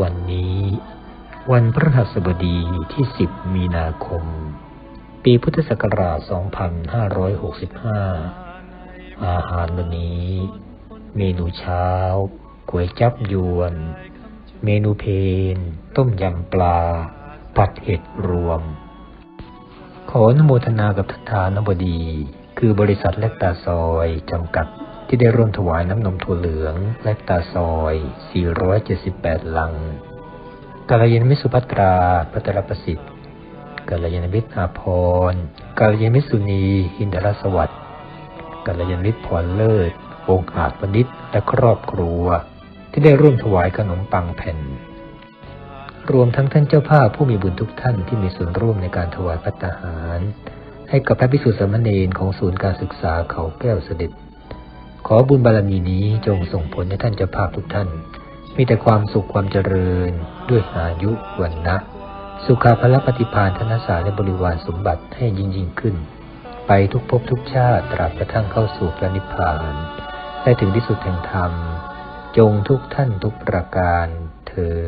วันนี้ วันพฤหัสบดีที่ 10 มีนาคม ปีพุทธศักราช 2565 อาหารวันนี้ เมนูเช้าก๋วยจับยวน เมนูเพน ต้มยำปลา ผัดเห็ดรวม ขออนุโมทนากับทานบดี คือบริษัทเล็กตาซอยจำกัด ที่ได้ร่วมถวายน้ำนมถั่วเหลืองเล็กตาซอย 478 ลังกาลยานมิสุภัตราพัตรประสิทธิ์กาลยานมิตรอาพรกาลยานมิสุนี อินทรสวัสดิ์กาลยานมิตรพรเลิศองค์อาจประดิษฐ์และครอบครัว ที่ได้ร่วมถวายขนมปังแผ่น รวมทั้งท่านเจ้าภาพผู้มีบุญทุกท่านที่มีส่วนร่วมในการถวายพัตตาหาร ให้กับพระภิกษุสามเณรของศูนย์การศึกษาเขาแก้วเสด็จ ขอบุญบารมีนี้จงส่งผลให้ท่านเจ้าภาพทุกท่าน มีแต่ความสุขความเจริญ ด้วยอายุวันนะ สุขาภลปฏิพานธนสารและบริวารสมบัติให้ยิ่งยิ่งขึ้น ไปทุกภพทุกชาติตราบกระทั่งเข้าสู่พระนิพพานได้ถึงที่สุดแห่งธรรม จงทุกท่านทุกประการเทิน